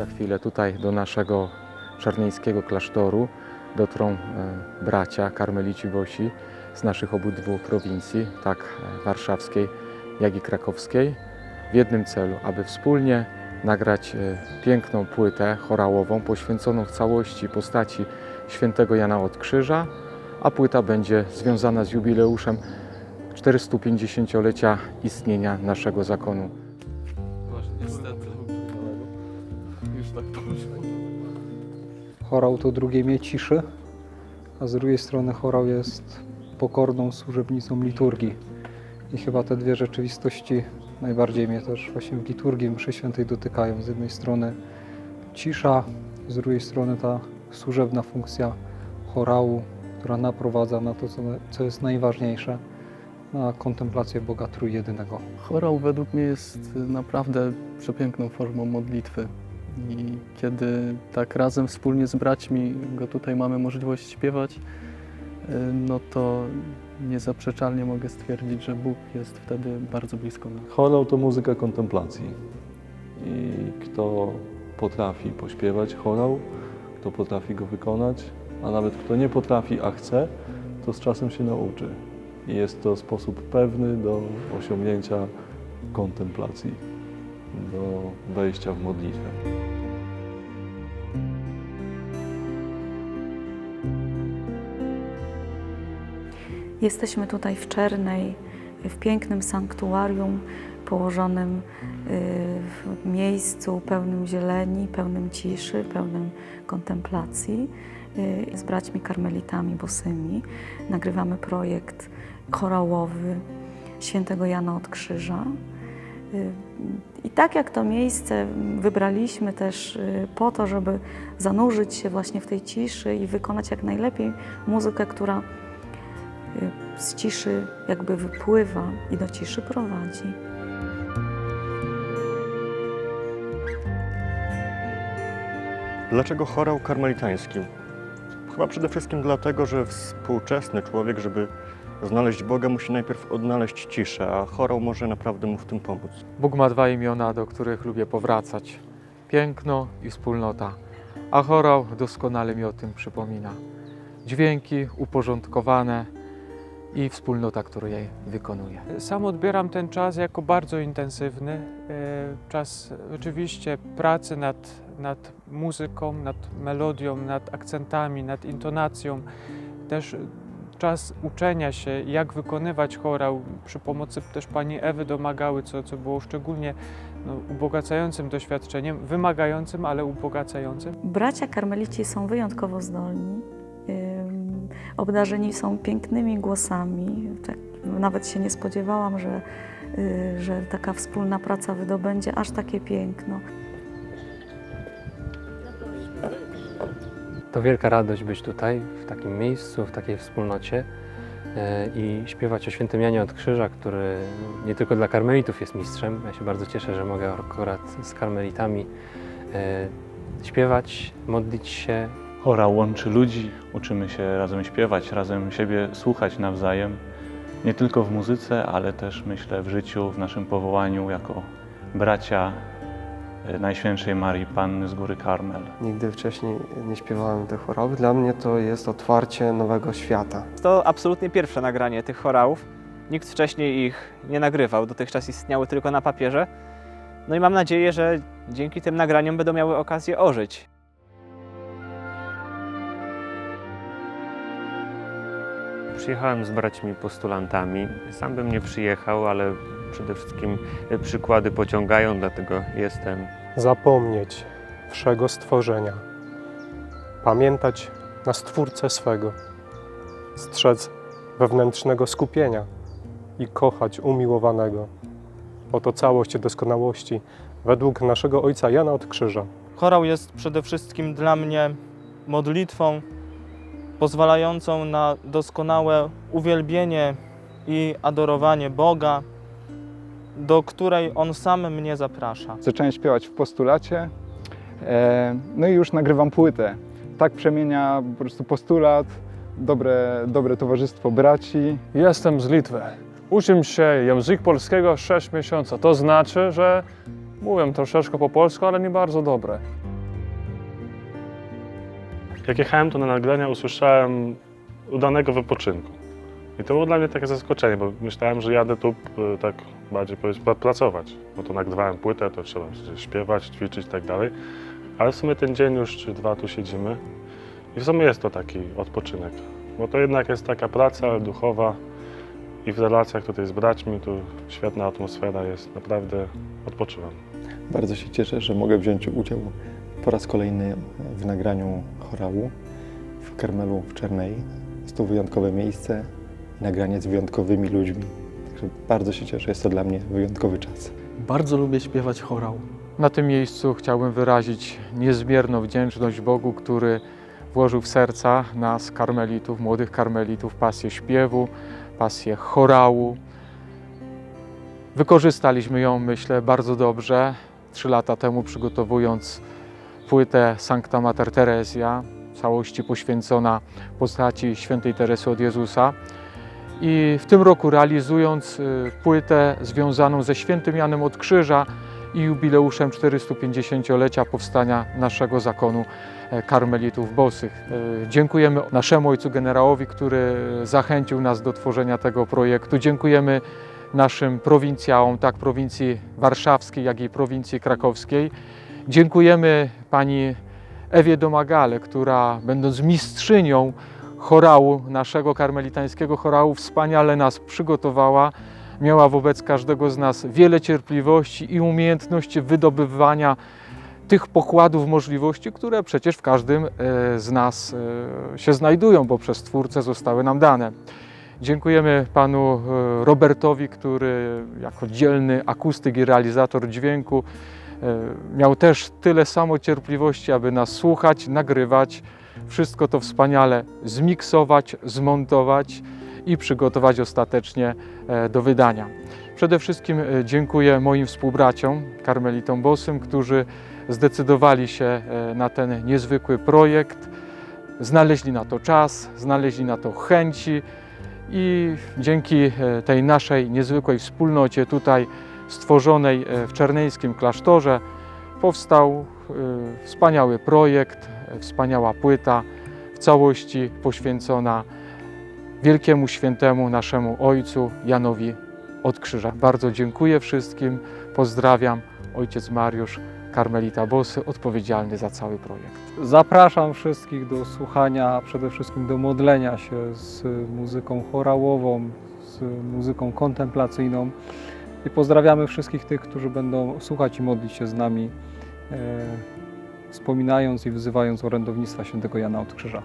Za chwilę tutaj do naszego czarnieńskiego klasztoru dotrą e, bracia karmelici bosi z naszych obydwu prowincji, tak e, warszawskiej, jak i krakowskiej, w jednym celu, aby wspólnie nagrać e, piękną płytę chorałową poświęconą w całości postaci świętego Jana od Krzyża, a płyta będzie związana z jubileuszem 450-lecia istnienia naszego zakonu. Chorał to drugie mie ciszy, a z drugiej strony chorał jest pokorną służebnicą liturgii. I chyba te dwie rzeczywistości najbardziej mnie też właśnie w liturgii mszy świętej dotykają. Z jednej strony cisza, z drugiej strony ta służebna funkcja chorału, która naprowadza na to, co, co jest najważniejsze, na kontemplację Boga Trójjedynego. Chorał według mnie jest naprawdę przepiękną formą modlitwy. I kiedy tak razem wspólnie z braćmi go tutaj mamy możliwość śpiewać, y, no to niezaprzeczalnie mogę stwierdzić, że Bóg jest wtedy bardzo blisko nas. Chorał to muzyka kontemplacji. I kto potrafi pośpiewać chorał, kto potrafi go wykonać, a nawet kto nie potrafi, a chce, to z czasem się nauczy. I jest to sposób pewny do osiągnięcia kontemplacji, do wejścia w modlitwę. Jesteśmy tutaj w Czernej, w pięknym sanktuarium położonym y, w miejscu pełnym zieleni, pełnym ciszy, pełnym kontemplacji y, z braćmi karmelitami bosymi. Nagrywamy projekt chorałowy świętego Jana od Krzyża. Y, I tak jak to miejsce wybraliśmy też po to, żeby zanurzyć się właśnie w tej ciszy i wykonać jak najlepiej muzykę, która z ciszy jakby wypływa i do ciszy prowadzi. Dlaczego chorał karmelitański? Chyba przede wszystkim dlatego, że współczesny człowiek, żeby znaleźć Boga, musi najpierw odnaleźć ciszę, a chorał może naprawdę mu w tym pomóc. Bóg ma dwa imiona, do których lubię powracać: piękno i wspólnota. A chorał doskonale mi o tym przypomina. Dźwięki uporządkowane i wspólnota, którą jej wykonuje. Sam odbieram ten czas jako bardzo intensywny. E, Czas oczywiście pracy nad, nad muzyką, nad melodią, nad akcentami, nad intonacją. Też czas uczenia się, jak wykonywać chorał. Przy pomocy też pani Ewy domagały, co, co było szczególnie no, ubogacającym doświadczeniem, wymagającym, ale ubogacającym. Bracia karmelici są wyjątkowo zdolni. Obdarzeni są pięknymi głosami. Tak, nawet się nie spodziewałam, że, y, że taka wspólna praca wydobędzie aż takie piękno. To wielka radość być tutaj, w takim miejscu, w takiej wspólnocie e, i śpiewać o świętym Janie od Krzyża, który nie tylko dla karmelitów jest mistrzem. Ja się bardzo cieszę, że mogę akurat z karmelitami e, śpiewać, modlić się. Chorał łączy ludzi, uczymy się razem śpiewać, razem siebie słuchać nawzajem. Nie tylko w muzyce, ale też myślę w życiu, w naszym powołaniu jako bracia e, Najświętszej Marii Panny z Góry Karmel. Nigdy wcześniej nie śpiewałem tych chorałów. Dla mnie to jest otwarcie nowego świata. To absolutnie pierwsze nagranie tych chorałów. Nikt wcześniej ich nie nagrywał, dotychczas istniały tylko na papierze. No i mam nadzieję, że dzięki tym nagraniom będą miały okazję ożyć. Przyjechałem z braćmi postulantami. Sam bym nie przyjechał, ale przede wszystkim przykłady pociągają, dlatego jestem. Zapomnieć wszego stworzenia, pamiętać na Stwórcę swego, strzec wewnętrznego skupienia i kochać umiłowanego. Oto całość doskonałości według naszego Ojca Jana od Krzyża. Chorał jest przede wszystkim dla mnie modlitwą pozwalającą na doskonałe uwielbienie i adorowanie Boga, do której On sam mnie zaprasza. Zacząłem śpiewać w postulacie, e, no i już nagrywam płytę. Tak przemienia po prostu postulat, dobre, dobre towarzystwo braci. Jestem z Litwy. Uczę się język polskiego 6 miesięcy. To znaczy, że mówię troszeczkę po polsku, ale nie bardzo dobre. Jak jechałem tu na nagrania, usłyszałem udanego wypoczynku. I to było dla mnie takie zaskoczenie, bo myślałem, że jadę tu tak bardziej powiedzmy, pra- pracować. Bo to nagrywałem płytę, to trzeba śpiewać, ćwiczyć i tak dalej. Ale w sumie ten dzień już czy dwa tu siedzimy i w sumie jest to taki odpoczynek. Bo to jednak jest taka praca duchowa i w relacjach tutaj z braćmi, tu świetna atmosfera jest, naprawdę odpoczywam. Bardzo się cieszę, że mogę wziąć udział po raz kolejny w nagraniu chorału w Karmelu w Czernei. Jest to wyjątkowe miejsce, nagranie z wyjątkowymi ludźmi. Także bardzo się cieszę, jest to dla mnie wyjątkowy czas. Bardzo lubię śpiewać chorał. Na tym miejscu chciałbym wyrazić niezmierną wdzięczność Bogu, który włożył w serca nas, karmelitów, młodych karmelitów, pasję śpiewu, pasję chorału. Wykorzystaliśmy ją, myślę, bardzo dobrze. Trzy lata temu przygotowując płytę Sancta Mater Teresia, całości poświęcona postaci świętej Teresy od Jezusa. I w tym roku realizując y, płytę związaną ze świętym Janem od Krzyża i jubileuszem 450-lecia powstania naszego zakonu e, karmelitów bosych. E, Dziękujemy naszemu ojcu generałowi, który zachęcił nas do tworzenia tego projektu. Dziękujemy naszym prowincjałom, tak prowincji warszawskiej, jak i prowincji krakowskiej. Dziękujemy pani Ewie Domagale, która będąc mistrzynią chorału, naszego karmelitańskiego chorału, wspaniale nas przygotowała. Miała wobec każdego z nas wiele cierpliwości i umiejętności wydobywania tych pokładów możliwości, które przecież w każdym e, z nas e, się znajdują, bo przez Twórcę zostały nam dane. Dziękujemy panu e, Robertowi, który jako dzielny akustyk i realizator dźwięku miał też tyle samo cierpliwości, aby nas słuchać, nagrywać, wszystko to wspaniale zmiksować, zmontować i przygotować ostatecznie e, do wydania. Przede wszystkim e, dziękuję moim współbraciom, karmelitom Bosym, którzy zdecydowali się e, na ten niezwykły projekt, znaleźli na to czas, znaleźli na to chęci i dzięki e, tej naszej niezwykłej wspólnocie tutaj stworzonej e, w czerneńskim klasztorze powstał e, wspaniały projekt, e, wspaniała płyta w całości poświęcona wielkiemu świętemu naszemu ojcu Janowi od Krzyża. Bardzo dziękuję wszystkim, pozdrawiam. Ojciec Mariusz, Karmelita Bosy, odpowiedzialny za cały projekt. Zapraszam wszystkich do słuchania, a przede wszystkim do modlenia się z muzyką chorałową, z muzyką kontemplacyjną. I pozdrawiamy wszystkich tych, którzy będą słuchać i modlić się z nami, e, wspominając i wzywając orędownictwa świętego Jana od Krzyża.